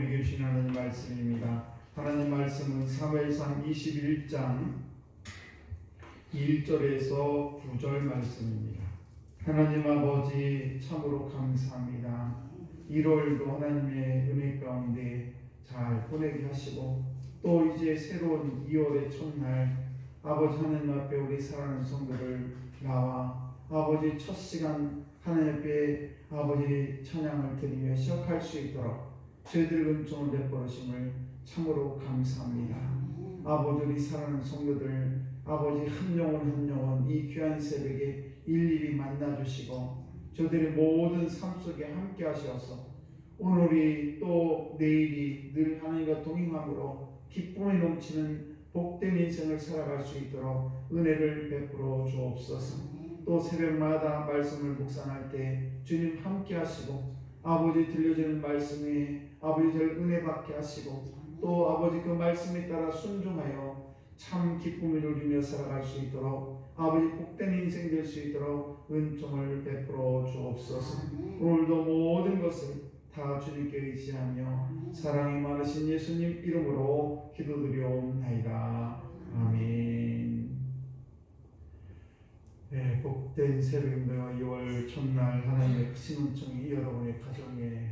새벽 우리 교신 하나님 말씀입니다. 하나님 말씀은 사무엘상 21장 1절에서 9절 말씀입니다. 하나님 아버지 참으로 감사합니다. 1월도 하나님의 은혜 가운데 잘 보내게 하시고 또 이제 새로운 2월의 첫날 아버지 하나님 앞에 우리 사랑하는 성도들 나와 아버지 첫 시간 하나님 앞에 아버지 찬양을 드리며 시작할 수 있도록 저희들 은총을 베풀으심을 참으로 감사합니다. 아버지 사랑하는 성도들 아버지 한 영혼 한 영혼 이 귀한 새벽에 일일이 만나 주시고 저들의 모든 삶 속에 함께 하셔서 오늘이 또 내일이 늘 하나님과 동행함으로 기쁨이 넘치는 복된 인생을 살아갈 수 있도록 은혜를 베풀어 주옵소서. 또 새벽마다 말씀을 묵상할 때 주님 함께 하시고 아버지 들려주는 말씀에 아버지 절 은혜 받게 하시고 또 아버지 그 말씀에 따라 순종하여 참 기쁨을 누리며 살아갈 수 있도록 아버지 복된 인생 될 수 있도록 은총을 베풀어 주옵소서. 오늘도 모든 것을 다 주님께 의지하며 사랑이 많으신 예수님 이름으로 기도드려옵나이다. 아멘 네, 복된 새벽입니다. 2월 첫날 하나님의 크신 은총이 여러분의 가정에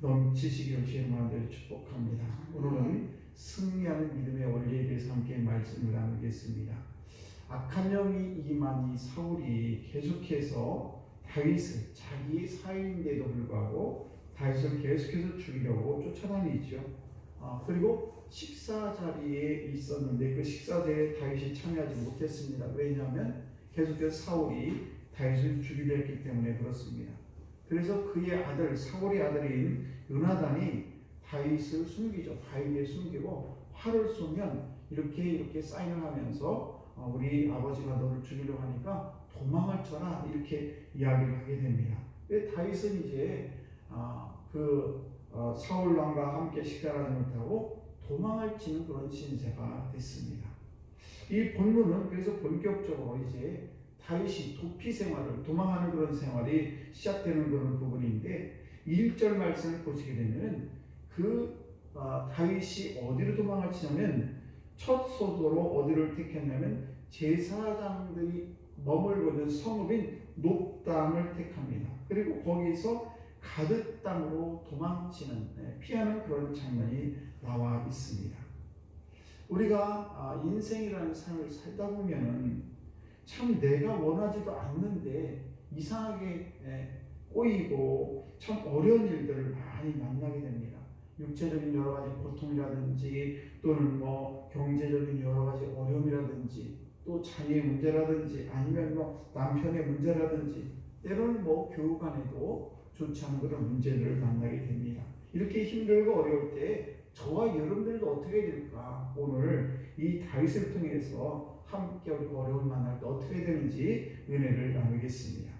넘치시기를 주의 마음대로 축복합니다. 오늘은 승리하는 믿음의 원리에 대해서 함께 말씀을 나누겠습니다. 악한 영이 임한 이 사울이 계속해서 다윗을 자기 사위인데도 불구하고 다윗을 계속해서 죽이려고 쫓아다니죠. 아, 그리고 식사 자리에 있었는데 그 식사 자리에 다윗이 참여하지 못했습니다. 왜냐하면 계속해서 사울이 다윗을 죽이려 했기 때문에 그렇습니다. 그래서 그의 아들 사울의 아들인 요나단이 다윗을 숨기죠. 바위에 숨기고 활을 쏘면 이렇게 이렇게 사인을 하면서 어, 우리 아버지가 너를 죽이려고 하니까 도망을 쳐라 이렇게 이야기를 하게 됩니다. 다윗은 이제 아, 그 어, 사울 왕과 함께 식사를 하지 못하고 도망을 치는 그런 신세가 됐습니다. 이 본문은 그래서 본격적으로 이제 다윗이 도피 생활을 도망하는 그런 생활이 시작되는 그런 부분인데 1절 말씀을 보시게 되면 그 아, 다윗이 어디로 도망을 치냐면 첫 소도로 어디를 택했냐면 제사장들이 머물고 있는 성읍인 높담을 택합니다. 그리고 거기서 가드 땅으로 도망치는 네, 피하는 그런 장면이 나와 있습니다. 우리가 아, 인생이라는 삶을 살다 보면은 참 내가 원하지도 않는데 이상하게 예, 꼬이고 참 어려운 일들을 많이 만나게 됩니다. 육체적인 여러 가지 고통이라든지 또는 뭐 경제적인 여러 가지 어려움이라든지 또 자녀의 문제라든지 아니면 뭐 남편의 문제라든지 때로는 뭐 교우 간에도 좋지 않은 그런 문제들을 만나게 됩니다. 이렇게 힘들고 어려울 때 저와 여러분들도 어떻게 될까? 오늘 이 다윗을 통해서 함께 어려움 만날 때 어떻게 되는지 은혜를 나누겠습니다.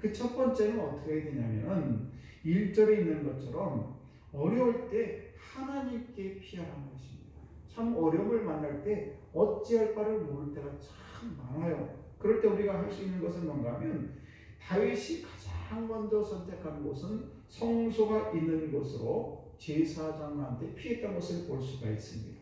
그 첫 번째는 어떻게 되냐면 1절에 있는 것처럼 어려울 때 하나님께 피하라는 것입니다. 참 어려움을 만날 때 어찌할 바를 모를 때가 참 많아요. 그럴 때 우리가 할 수 있는 것은 뭔가 하면 다윗이 가장 먼저 선택한 곳은 성소가 있는 곳으로 제사장한테 피했던 것을 볼 수가 있습니다.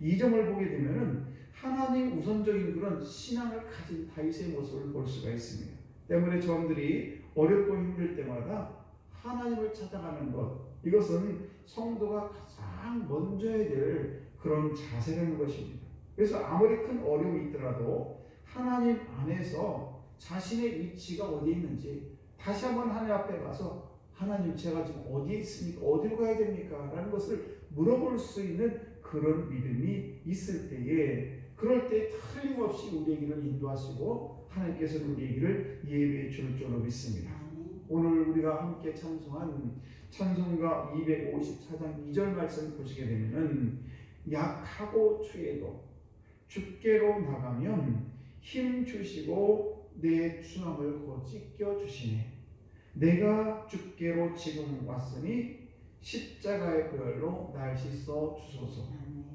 이 점을 보게 되면은 하나님 우선적인 그런 신앙을 가진 다윗의 모습을 볼 수가 있습니다. 때문에 저들이 어렵고 힘들 때마다 하나님을 찾아가는 것 이것은 성도가 가장 먼저 해야 될 그런 자세라는 것입니다. 그래서 아무리 큰 어려움이 있더라도 하나님 안에서 자신의 위치가 어디에 있는지 다시 한번 하나님 앞에 가서 하나님 제가 지금 어디에 있습니까? 어디로 가야 됩니까? 라는 것을 물어볼 수 있는 그런 믿음이 있을 때에 그럴 때 틀림없이 우리에게를 인도하시고 하나님께서는 우리에게를 예배해 줄 줄로 믿습니다. 오늘 우리가 함께 찬송한 찬송가 254장 2절 말씀 보시게 되면은 약하고 추해도 주께로 나가면 힘 주시고 내 추함을 곧 찢겨 주시네. 내가 주께로 지금 왔으니 십자가의 보혈로 날 씻어 주소서.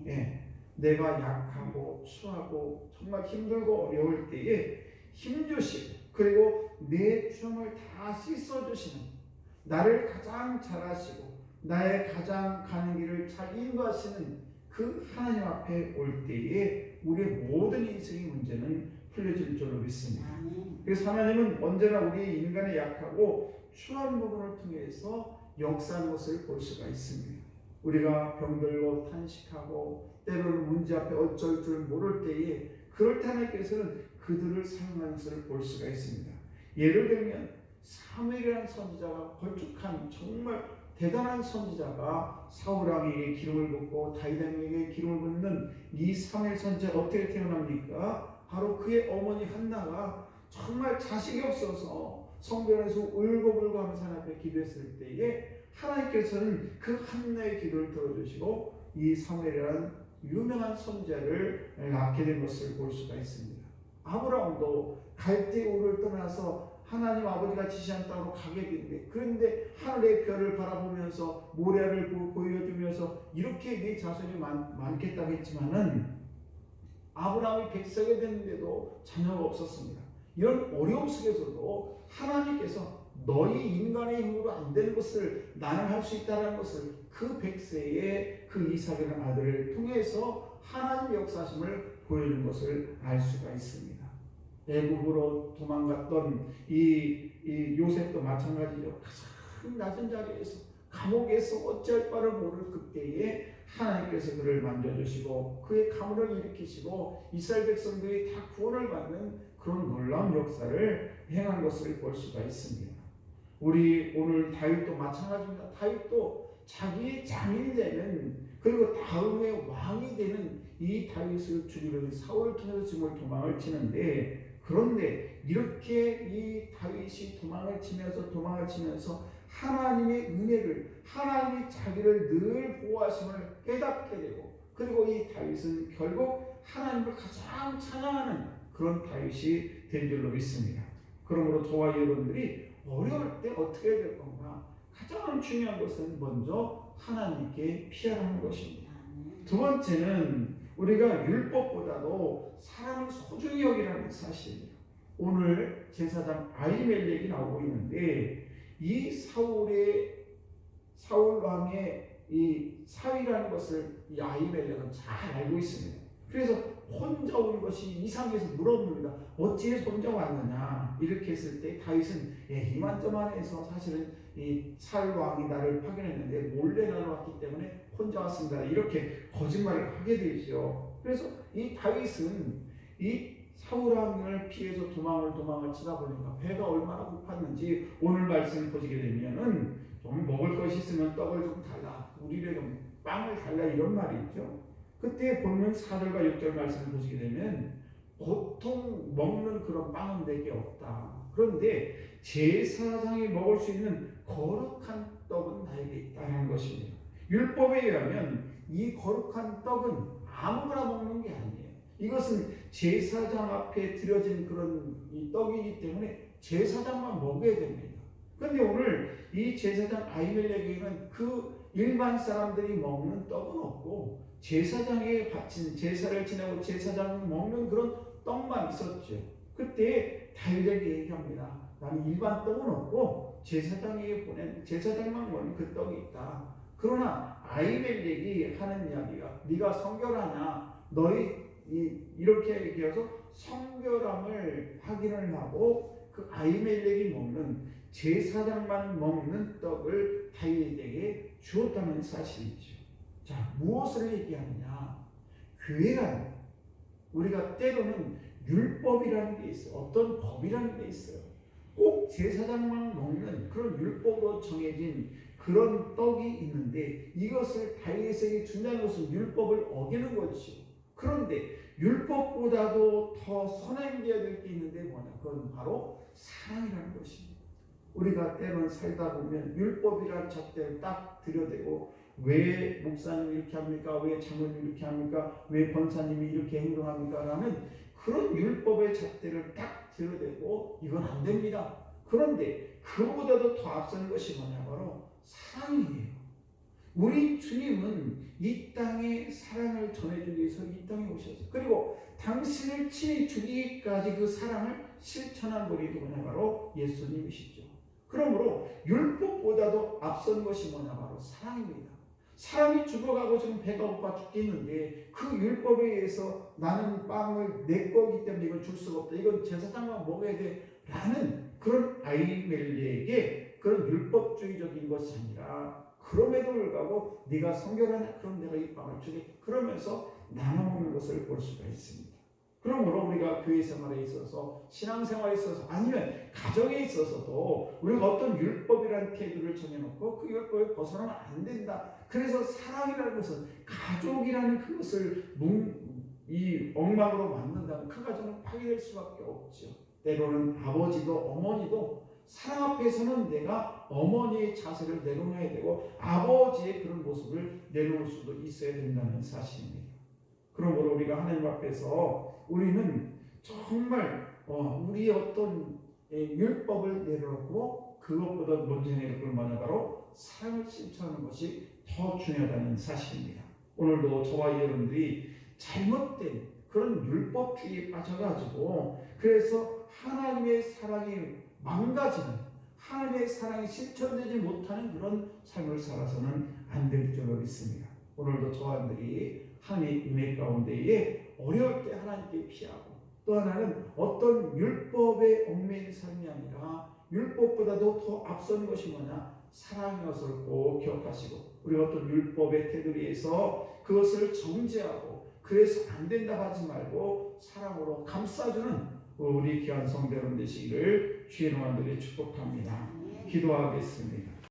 예, 내가 약하고 추하고 정말 힘들고 어려울 때에 힘 주시고 그리고 내 추함을 다 씻어 주시는 나를 가장 잘하시고 나의 가장 가는 길을 잘 인도하시는 그 하나님 앞에 올 때에 우리의 모든 인생의 문제는 풀려질 줄로 믿습니다. 그래서 하나님은 언제나 우리 인간의 약하고 추한 부분을 통해서 역사하는 것을 볼 수가 있습니다. 우리가 병들고 탄식하고 때로는 문제 앞에 어쩔 줄 모를 때에 그럴 때 하나님께서는 그들을 사용하는 것을 볼 수가 있습니다. 예를 들면 사무엘이라는 선지자가 걸쭉한 정말 대단한 선지자가 사울 왕에게 기름을 붓고 다윗 왕에게 기름을 붓는 이 사무엘 선지자가 어떻게 태어납니까? 바로 그의 어머니 한나가 정말 자식이 없어서 성전에서 울고불고 하면서 하나님 앞에 기도했을 때에 하나님께서는 그 한나의 기도를 들어주시고 이 사무엘이라는 유명한 선지자를 낳게 된 것을 볼 수가 있습니다. 아브라함도 갈대우를 떠나서 하나님 아버지가 지시한 땅으로 가게 되는데 그런데 하늘의 별을 바라보면서 모래를 보- 보여주면서 이렇게 네 자손이 많, 많겠다고 했지만은 아브라함이 백성이 됐는데도 자녀가 없었습니다. 이런 어려움 속에서도 하나님께서 너희 인간의 힘으로 안 되는 것을 나는 할 수 있다는 것을 그 백세의 그 이삭이라는 아들을 통해서 하나님 역사심을 보여준 것을 알 수가 있습니다. 애국으로 도망갔던 이, 이 요셉도 마찬가지죠. 가장 낮은 자리에서 감옥에서 어찌할 바를 모를 그때에 하나님께서 그를 만져주시고 그의 가문을 일으키시고 이스라엘 백성들이 다 구원을 받는 그런 놀라운 역사를 행한 것을 볼 수가 있습니다. 우리 오늘 다윗도 마찬가지입니다. 다윗도 자기의 장인이 되는 그리고 다음에 왕이 되는 이 다윗을 죽이려는 사울을 통해서 지금 도망을 치는데 그런데 이렇게 이 다윗이 도망을 치면서 도망을 치면서 하나님의 은혜를 하나님이 자기를 늘 보호하심을 깨닫게 되고 그리고 이 다윗은 결국 하나님을 가장 찬양하는 그런 다윗이 된 줄로 믿습니다. 그러므로 저와 여러분들이 어려울 때 어떻게 해야 될 건가? 가장 중요한 것은 먼저 하나님께 피하라는 것입니다. 두 번째는 우리가 율법보다도 사람을 소중히 여기라는 사실입니다. 오늘 제사장 아이멜렉이 나오고 있는데 이 사울의 사울 왕의 이 사위라는 것을 이 아이멜렉은 잘 알고 있습니다. 그래서 혼자 온 것이 이상해서 물어봅니다. 어찌해서 혼자 왔느냐? 이렇게 했을 때 다윗은 예, 이만저만해서 사실은 이 사울 왕이 나를 파견했는데 몰래 나를 왔기 때문에 혼자 왔습니다. 이렇게 거짓말을 하게 되죠. 그래서 이 다윗은 이 사울 왕을 피해서 도망을 도망을 치다 보니까 배가 얼마나 고팠는지 오늘 말씀 보시게 되면은 좀 먹을 것이 있으면 떡을 좀 달라 우리를 좀 빵을 달라 이런 말이 있죠. 그때 보면 4절과 6절 말씀을 보시게 되면 보통 먹는 그런 빵은 내게 없다. 그런데 제사장이 먹을 수 있는 거룩한 떡은 나에게 있다는 것입니다. 율법에 의하면 이 거룩한 떡은 아무거나 먹는 게 아니에요. 이것은 제사장 앞에 드려진 그런 이 떡이기 때문에 제사장만 먹어야 됩니다. 그런데 오늘 이 제사장 아이멜렉에게는 그 일반 사람들이 먹는 떡은 없고 제사장에 바친 제사를 지내고 제사장 먹는 그런 떡만 있었죠. 그때 다윗에게 얘기합니다. 나는 일반 떡은 없고 제사장에게 보낸 제사장만 먹는 그 떡이 있다. 그러나 아이멜렉이 하는 이야기가 네가 성결하냐 너희 이, 이렇게 얘기해서 성결함을 확인을 하고 그 아이멜렉이 먹는 제사장만 먹는 떡을 다윗에게 주었다는 사실이죠. 자, 무엇을 얘기하느냐? 교회란 우리가 때로는 율법이라는 게 있어요. 어떤 법이라는 게 있어요. 꼭 제사장만 먹는 그런 율법으로 정해진 그런 떡이 있는데 이것을 다윗에게 준다는 것은 율법을 어기는 것이죠. 그런데 율법보다도 더 선행되어야 될 게 있는데 뭐냐? 그건 바로 사랑이라는 것입니다. 우리가 때로는 살다 보면 율법이라는 잣대를 딱 들여대고 왜 목사님 이렇게 합니까? 왜 장로님 이렇게 합니까? 왜 권사님이 이렇게 행동합니까? 라는 그런 율법의 잣대를 딱 들여대고 이건 안 됩니다. 그런데 그보다도 더 앞선 것이 뭐냐? 바로 사랑이에요. 우리 주님은 이 땅에 사랑을 전해주기 위해서 이 땅에 오셨어요. 그리고 당신을 친히 죽이기까지 그 사랑을 실천한 분이 누구냐? 바로 예수님이시죠. 그러므로 율법보다도 앞선 것이 뭐냐? 바로 사랑입니다. 사람이 죽어가고 지금 배가 고파 죽겠는데 그 율법에 의해서 나는 빵을 내 거기 때문에 이건 줄 수가 없다. 이건 제사장만 먹어야 돼. 라는 그런 아이멜리에게 그런 율법주의적인 것이 아니라 그럼에도 불구하고 네가 성결하냐? 그럼 내가 이 빵을 주게. 그러면서 나눠 먹는 것을 볼 수가 있습니다. 그러므로 우리가 교회 생활에 있어서 신앙생활에 있어서 아니면 가정에 있어서도 우리가 어떤 율법이라는 태도를 정해놓고 그 율법에 벗어나면 안 된다. 그래서 사랑이라는 것은 가족이라는 그것을 뭉, 이 엉망으로 만든다면 그 가정은 파괴될 수밖에 없죠. 때로는 아버지도 어머니도 사랑 앞에서는 내가 어머니의 자세를 내려놔야 되고 아버지의 그런 모습을 내려놓을 수도 있어야 된다는 사실입니다. 그러므로 우리가 하나님 앞에서 우리는 정말 어, 우리의 어떤 예, 율법을 내려놓고 그것보다 먼저 걸 뭐냐 바로 사랑을 실천하는 것이 더 중요하다는 사실입니다. 오늘도 저와 여러분들이 잘못된 그런 율법주의에 빠져가지고 그래서 하나님의 사랑이 망가지는 하나님의 사랑이 실천되지 못하는 그런 삶을 살아서는 안 될 줄로 믿습니다. 오늘도 여러분들이 하나님의 은혜 가운데에 어려울 때 하나님께 피하고 또 하나는 어떤 율법의 얽매인 삶이 아니라 율법보다도 더 앞선 것이 뭐냐 사랑의 것을 꼭 기억하시고 우리 어떤 율법의 테두리에서 그것을 정죄하고 그래서 안 된다 하지 말고 사랑으로 감싸주는 우리 귀한 성대 여러분 되시기를 주의 이름으로 축복합니다. 기도하겠습니다.